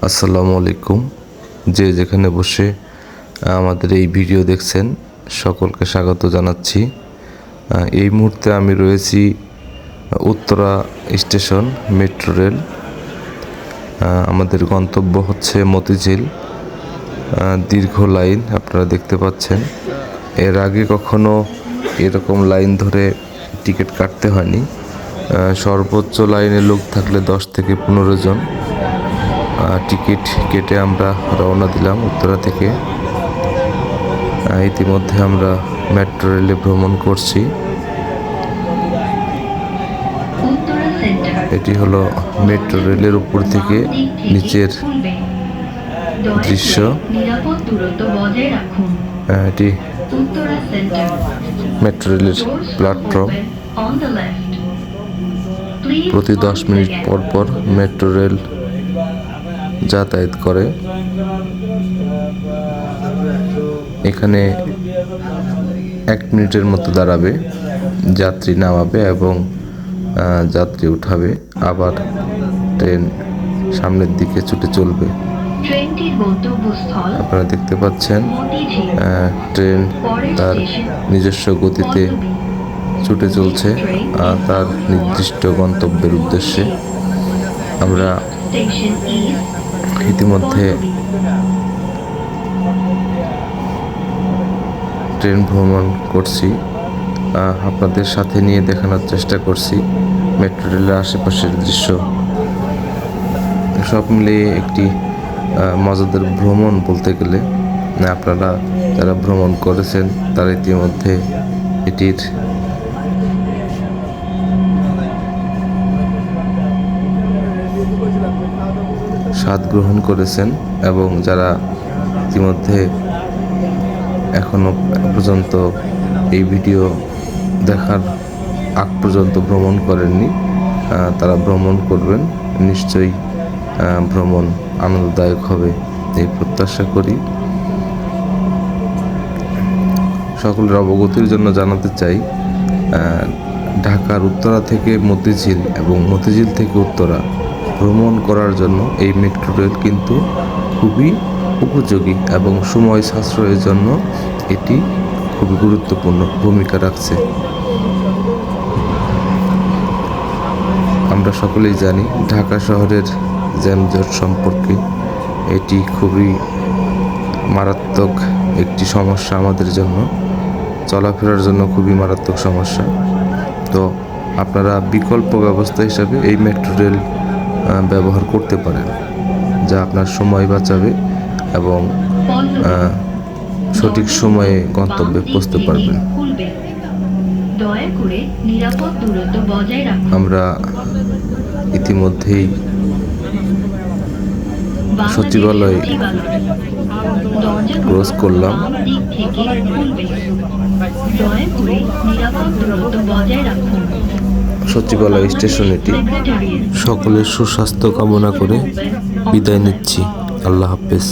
আসসালামু আলাইকুম। যে যেখানে বসে আমাদের এই ভিডিও দেখছেন, সকলকে স্বাগত জানাচ্ছি। এই মুহূর্তে আমি রয়েছি উত্তরা স্টেশন মেট্রো রেল। আমাদের গন্তব্য হচ্ছে মতিঝিল। দীর্ঘ লাইন, আপনারা দেখতে পাচ্ছেন। এর আগে কখনো এরকম লাইন ধরে টিকিট কাটতে হয়নি। সর্বোচ্চ লাইনে লোক থাকলে দশ থেকে পনেরো জন। টিকিট কেটে আমরা রওনা দিলাম উত্তরা থেকে। ইতিমধ্যে আমরা মেট্রো রেলে ভ্রমণ করছি। এটি হলো মেট্রো রেলের উপর থেকে নিচের দৃশ্য। এটি মেট্রো রেলের প্ল্যাটফর্ম। প্রতি দশ মিনিট পর পর মেট্রো রেল যাতায়াত করে। এখানে এক মিনিটের মতো দাঁড়াবে যাত্রী নামাবে এবং যাত্রী উঠাবে। আবার ট্রেন সামনের দিকে ছুটে চলবে। আপনারা দেখতে পাচ্ছেন ট্রেন তার নিজস্ব গতিতে ছুটে চলছে আহ, তার নির্দিষ্ট গন্তব্যের উদ্দেশ্যে আমরা ইতিমধ্যে ট্রেন ভ্রমণ করছি আপনাদের সাথে নিয়ে দেখানোর চেষ্টা করছি। মেট্রো রেলের আশেপাশের দৃশ্য। সব মিলিয়ে একটি মজাদার ভ্রমণ বলতে গেলে, আপনারা যারা ভ্রমণ করেছেন, তারা ইতিমধ্যে এটির স্বাদ গ্রহণ করেছেন এবং যারা ইতিমধ্যে এখনও পর্যন্ত এই ভিডিও দেখার আগ পর্যন্ত ভ্রমণ করেননি তারা ভ্রমণ করবেন। নিশ্চয়ই ভ্রমণ আনন্দদায়ক হবে এই প্রত্যাশা করি। সকলের অবগতির জন্য জানাতে চাই ঢাকার উত্তরা থেকে মতিঝিল এবং মতিঝিল থেকে উত্তরা। ভ্রমণ করার জন্য এই মেট্রো রেল কিন্তু খুবই উপযোগী এবং সময় সাশ্রয়ের জন্য এটি খুবই গুরুত্বপূর্ণ ভূমিকা রাখছে। আমরা সকলেই জানি ঢাকা শহরের জ্যামজট সম্পর্কে এটি খুবই মারাত্মক একটি সমস্যা আমাদের জন্য। চলাফেরার জন্য খুবই মারাত্মক সমস্যা। তো আপনারা বিকল্প ব্যবস্থা হিসাবে এই মেট্রো রেল ব্যবহার করতে পারেন, যা আপনার সময় বাঁচাবে এবং সঠিক সময়ে গন্তব্যে পৌঁছতে পারবেন আমরা ইতিমধ্যেই সচিবালয় ক্রস করলাম। দয়া করে নিরাপদ দূরত্ব বজায় রাখুন সচিবালয় স্টেশন এটি। সকলের সুস্বাস্থ্য কামনা করে বিদায় নিচ্ছি। আল্লাহ হাফেজ।